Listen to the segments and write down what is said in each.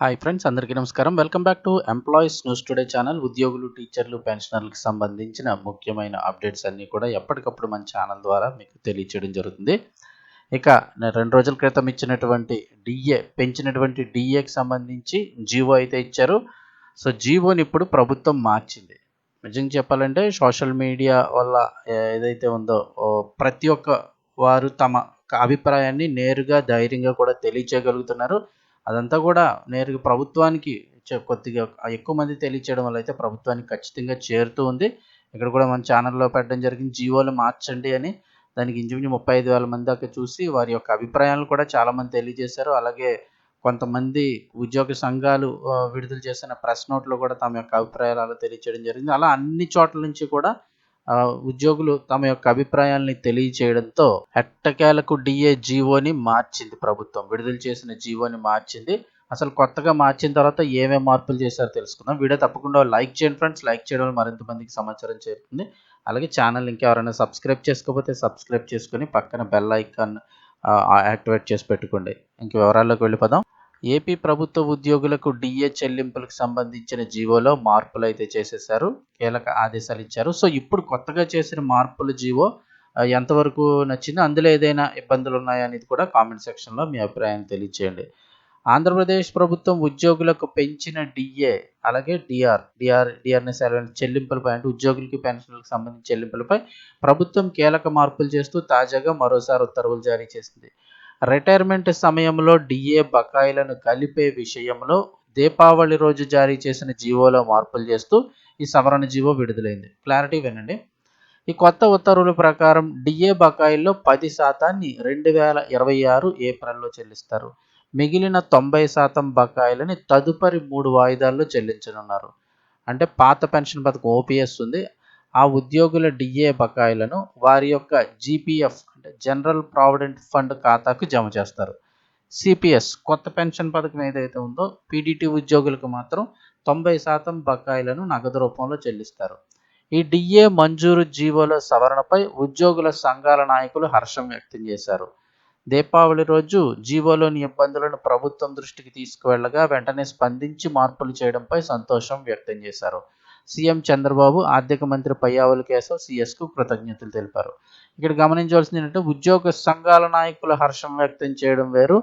Hi friends అందరికీ నమస్కారం. Welcome back to employees news today channel ఉద్యోగులు టీచర్లు పెన్షనర్లకు సంబంధించిన ముఖ్యమైన అప్డేట్స్ అన్నీ కూడా ఎప్పటికప్పుడు మన ఛానల్ ద్వారా మీకు తెలియచేయడం జరుగుతుంది. ఇక రెండు రోజుల క్రితం ఇచ్చినటువంటి డిఏ పెంచినటువంటి డిఏకి సంబంధించి జీవో అయితే ఇచ్చారు. సో జీవోని ఇప్పుడు ప్రభుత్వం మార్చింది. నిజంగా చెప్పాలంటే సోషల్ మీడియా వల్ల ఏదైతే ఉందో ప్రతి ఒక్క వారు తమ అభిప్రాయాన్ని నేరుగా ధైర్యంగా కూడా తెలియచేయగలుగుతున్నారు. అదంతా కూడా నేరుగా ప్రభుత్వానికి చె- కొద్దిగా ఎక్కువ మంది తెలియచేయడం వల్ల అయితే ప్రభుత్వానికి ఖచ్చితంగా చేరుతూ ఉంది. ఇక్కడ కూడా మన ఛానల్లో పెట్టడం జరిగింది. జీవోలు మార్చండి అని దానికి ఇంచుమించు ముప్పై ఐదు వేల మంది దాకా చూసి వారి యొక్క అభిప్రాయాలను కూడా చాలామంది తెలియజేశారు. అలాగే కొంతమంది ఉద్యోగ సంఘాలు విడుదల చేసిన ప్రెస్ నోట్లో కూడా తమ యొక్క అభిప్రాయాలు అలా తెలియచేయడం జరిగింది. అలా అన్ని చోట్ల నుంచి కూడా ఉద్యోగులు తమ యొక్క అభిప్రాయాల్ని తెలియచేయడంతో ఎట్టకేలకు డిఏ జీవోని మార్చింది ప్రభుత్వం. విడుదల చేసిన జీవోని మార్చింది. అసలు కొత్తగా మార్చిన తర్వాత ఏమేమి మార్పులు చేశారో తెలుసుకుందాం. వీడియో తప్పకుండా లైక్ చేయండి ఫ్రెండ్స్. లైక్ చేయడం వల్ల మరింత మందికి సమాచారం చేరుతుంది. అలాగే ఛానల్ ఇంకెవరైనా సబ్స్క్రైబ్ చేసుకోకపోతే సబ్స్క్రైబ్ చేసుకొని పక్కన బెల్ ఐకాన్ యాక్టివేట్ చేసి పెట్టుకోండి. ఇంక వివరాల్లోకి వెళ్ళిపోదాం. ఏపీ ప్రభుత్వ ఉద్యోగులకు డిఏ చెల్లింపులకు సంబంధించిన జీవోలో మార్పులు అయితే చేసేసారు కీలక ఆదేశాలు ఇచ్చారు. సో ఇప్పుడు కొత్తగా చేసిన మార్పుల జీవో ఎంతవరకు నచ్చిందో అందులో ఏదైనా ఇబ్బందులు ఉన్నాయా అనేది కూడా కామెంట్ సెక్షన్లో మీ అభిప్రాయాన్ని తెలియచేయండి. ఆంధ్రప్రదేశ్ ప్రభుత్వం ఉద్యోగులకు పెంచిన డిఏ అలాగే డిఆర్ డిఆర్ డిఆర్ఎస్ చెల్లింపులపై అంటే ఉద్యోగులకి పెన్షన్లకు సంబంధించిన చెల్లింపులపై ప్రభుత్వం కీలక మార్పులు చేస్తూ తాజాగా మరోసారి ఉత్తర్వులు జారీ చేసింది. రిటైర్మెంట్ సమయంలో డిఏ బకాయిలను కలిపే విషయంలో దీపావళి రోజు జారీ చేసిన జీవోలో మార్పులు చేస్తూ ఈ సవరణ జీవో విడుదలైంది. క్లారిటీ వినండి. ఈ కొత్త ఉత్తర్వుల ప్రకారం డిఏ బకాయిల్లో పది శాతాన్ని రెండు వేల ఇరవై ఆరు ఏప్రిల్లో చెల్లిస్తారు. మిగిలిన తొంభై శాతం బకాయిలని తదుపరి మూడు వాయిదాల్లో చెల్లించనున్నారు. అంటే పాత పెన్షన్ పథకం ఓపీఎస్ ఉంది. ఆ ఉద్యోగుల డిఏ బకాయిలను వారి యొక్క జీపీఎఫ్ అంటే జనరల్ ప్రావిడెంట్ ఫండ్ ఖాతాకు జమ చేస్తారు. సిపిఎస్ కొత్త పెన్షన్ పథకం ఏదైతే ఉందో పీడీటీ ఉద్యోగులకు మాత్రం తొంభై శాతం బకాయిలను నగదు రూపంలో చెల్లిస్తారు. ఈ డిఏ మంజూరు జీవోల సవరణపై ఉద్యోగుల సంఘాల నాయకులు హర్షం వ్యక్తం చేశారు. దీపావళి రోజు జీవోలోని ఇబ్బందులను ప్రభుత్వం దృష్టికి తీసుకువెళ్ళగా వెంటనే స్పందించి మార్పులు చేయడంపై సంతోషం వ్యక్తం చేశారు. సీఎం చంద్రబాబు ఆర్థిక మంత్రి పయ్యావుల కేశవ్ సిఎస్కు కృతజ్ఞతలు తెలిపారు. ఇక్కడ గమనించవలసింది ఏంటంటే ఉద్యోగ సంఘాల నాయకులు హర్షం వ్యక్తం చేయడం వేరు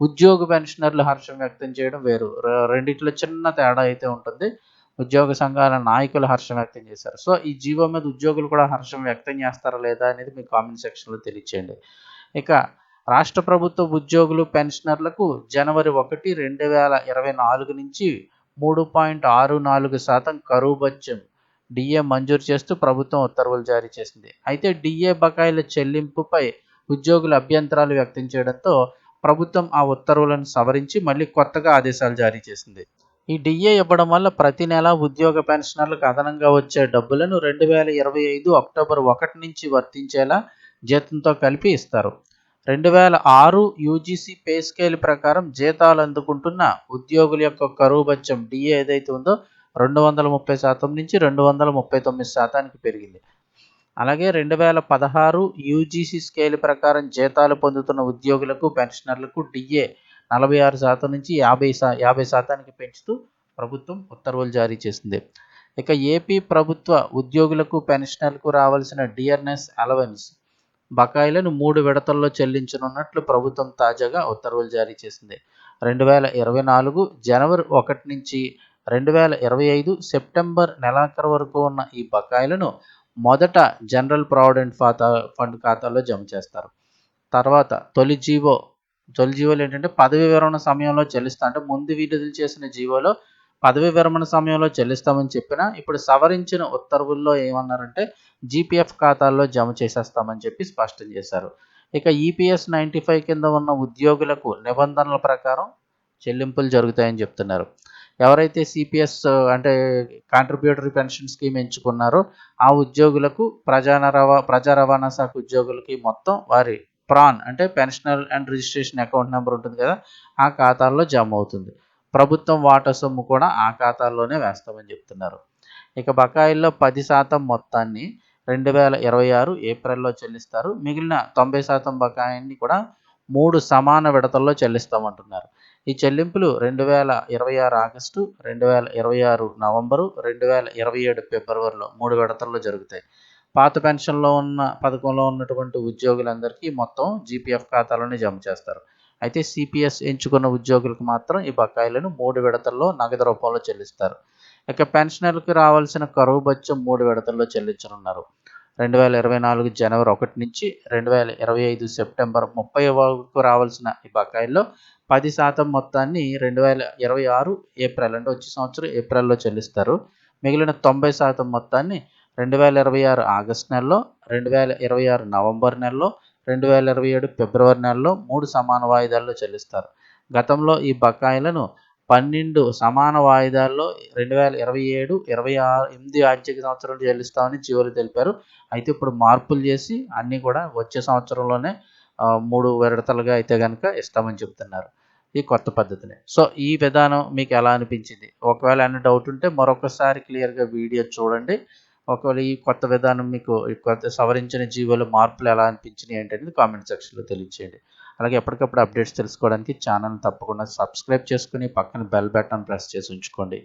ఉద్యోగ పెన్షనర్లు హర్షం వ్యక్తం చేయడం వేరు. రెండిట్లో చిన్న తేడా అయితే ఉంటుంది. ఉద్యోగ సంఘాల నాయకులు హర్షం వ్యక్తం చేశారు. సో ఈ జీవో మీద ఉద్యోగులు కూడా హర్షం వ్యక్తం చేస్తారా లేదా అనేది మీ కామెంట్ సెక్షన్లో తెలియచేయండి. ఇక రాష్ట్ర ప్రభుత్వ ఉద్యోగులు పెన్షనర్లకు జనవరి ఒకటి రెండు వేల ఇరవై నాలుగు నుంచి మూడు పాయింట్ ఆరు నాలుగు శాతం కరువు బత్యం డిఏ మంజూరు చేస్తూ ప్రభుత్వం ఉత్తర్వులు జారీ చేసింది. అయితే డిఏ బకాయిల చెల్లింపుపై ఉద్యోగులు అభ్యంతరాలు వ్యక్తం చేయడంతో ప్రభుత్వం ఆ ఉత్తర్వులను సవరించి మళ్ళీ కొత్తగా ఆదేశాలు జారీ చేసింది. ఈ డిఏ ఇవ్వడం వల్ల ప్రతి నెల ఉద్యోగ పెన్షనర్లకు అదనంగా వచ్చే డబ్బులను రెండు వేల ఇరవై ఐదు అక్టోబర్ ఒకటి నుంచి వర్తించేలా జీతంతో కలిపి ఇస్తారు. రెండు వేల ఆరు యూజీసీ పే స్కేల్ ప్రకారం జీతాలు అందుకుంటున్న ఉద్యోగుల యొక్క కరువు బత్యం డిఏ ఏదైతే ఉందో రెండు వందల ముప్పై శాతం నుంచి రెండు వందల ముప్పై తొమ్మిది శాతానికి పెరిగింది. అలాగే రెండు వేల పదహారు యూజీసీ స్కేల్ ప్రకారం జీతాలు పొందుతున్న ఉద్యోగులకు పెన్షనర్లకు డిఏ నలభై ఆరు శాతం నుంచి యాభై శా యాభై శాతానికి పెంచుతూ ప్రభుత్వం ఉత్తర్వులు జారీ చేసింది. ఇక ఏపీ ప్రభుత్వ ఉద్యోగులకు పెన్షనర్లకు రావాల్సిన డిఆర్ఎస్ అలవెన్స్ బకాయిలను మూడు విడతల్లో చెల్లించనున్నట్లు ప్రభుత్వం తాజాగా ఉత్తర్వులు జారీ చేసింది. రెండు వేల ఇరవై నాలుగు జనవరి ఒకటి నుంచి రెండు వేల ఇరవై ఐదు సెప్టెంబర్ నెలాఖరు వరకు ఉన్న ఈ బకాయిలను మొదట జనరల్ ప్రావిడెంట్ ఖాతా ఫండ్ ఖాతాలో జమ చేస్తారు. తర్వాత తొలి జీవో తొలి జీవోలు ఏంటంటే పదవి విరమణ సమయంలో చెల్లిస్తా అంటే ముందు విడుదల చేసిన జీవోలో పదవి విరమణ సమయంలో చెల్లిస్తామని చెప్పినా ఇప్పుడు సవరించిన ఉత్తర్వుల్లో ఏమన్నారంటే జీపీఎఫ్ ఖాతాల్లో జమ చేసేస్తామని చెప్పి స్పష్టం చేశారు. ఇక ఈపీఎస్ నైంటీ ఫైవ్ కింద ఉన్న ఉద్యోగులకు నిబంధనల ప్రకారం చెల్లింపులు జరుగుతాయని చెప్తున్నారు. ఎవరైతే సిపిఎస్ అంటే కాంట్రిబ్యూటరీ పెన్షన్ స్కీమ్ ఎంచుకున్నారో ఆ ఉద్యోగులకు ప్రజా రవా ప్రజా రవాణా శాఖ ఉద్యోగులకి మొత్తం వారి ప్రాన్ అంటే pensional and registration account number ఉంటుంది కదా ఆ ఖాతాల్లో జమ అవుతుంది. ప్రభుత్వం వాటా సొమ్ము కూడా ఆ ఖాతాల్లోనే వేస్తామని చెప్తున్నారు. ఇక బకాయిల్లో పది శాతం మొత్తాన్ని రెండు వేల ఇరవై ఆరు ఏప్రిల్లో చెల్లిస్తారు. మిగిలిన తొంభై శాతం బకాయిని కూడా మూడు సమాన విడతల్లో చెల్లిస్తామంటున్నారు. ఈ చెల్లింపులు రెండు వేల ఇరవై ఆరు ఆగస్టు రెండు వేల ఇరవై ఆరు నవంబరు రెండు వేల ఇరవై ఏడు ఫిబ్రవరిలో మూడు విడతల్లో జరుగుతాయి. పాత పెన్షన్లో ఉన్న పథకంలో ఉన్నటువంటి ఉద్యోగులందరికీ మొత్తం జీపీఎఫ్ ఖాతాలోనే జమ చేస్తారు. అయితే సిపిఎస్ ఎంచుకున్న ఉద్యోగులకు మాత్రం ఈ బకాయిలను మూడు విడతల్లో నగదు రూపంలో చెల్లిస్తారు. ఇక పెన్షనర్లకు రావాల్సిన కరువు బత్యం మూడు విడతల్లో చెల్లించనున్నారు. రెండు వేల ఇరవై నాలుగు జనవరి ఒకటి నుంచి రెండు వేల ఇరవై ఐదు సెప్టెంబర్ ముప్పై వరకు రావాల్సిన ఈ బకాయిల్లో పది శాతం మొత్తాన్ని రెండు వేల ఇరవై ఆరు ఏప్రిల్ అంటే వచ్చే సంవత్సరం ఏప్రిల్లో చెల్లిస్తారు. మిగిలిన తొంభై శాతం మొత్తాన్ని రెండు వేల ఇరవై ఆరు ఆగస్ట్ నెలలో రెండు వేల ఇరవై ఆరు నవంబర్ నెలలో రెండు వేల ఇరవై ఏడు ఫిబ్రవరి నెలలో మూడు సమాన వాయిదాల్లో చెల్లిస్తారు. గతంలో ఈ బకాయిలను పన్నెండు సమాన వాయిదాల్లో రెండు వేల ఇరవై ఏడు ఇరవై ఆరు ఎనిమిది ఆర్థిక సంవత్సరంలో చెల్లిస్తామని జీవోలు తెలిపారు. అయితే ఇప్పుడు మార్పులు చేసి అన్నీ కూడా వచ్చే సంవత్సరంలోనే మూడు విడతలుగా అయితే కనుక ఇస్తామని చెబుతున్నారు ఈ కొత్త పద్ధతిని. సో ఈ విధానం మీకు ఎలా అనిపించింది? ఒకవేళ ఏమైనా డౌట్ ఉంటే మరొకసారి క్లియర్గా వీడియో చూడండి. ఒకవేళ ఈ కొత్త విధానం మీకు కొత్త సవరించిన జీవోలు మార్పులు ఎలా అనిపించినాయి ఏంటనేది కామెంట్ సెక్షన్లో తెలియచేయండి. అలాగే ఎప్పటికప్పుడు అప్డేట్స్ తెలుసుకోవడానికి ఛానల్ తప్పకుండా సబ్స్క్రైబ్ చేసుకుని పక్కన బెల్ బటన్ ప్రెస్ చేసి ఉంచుకోండి.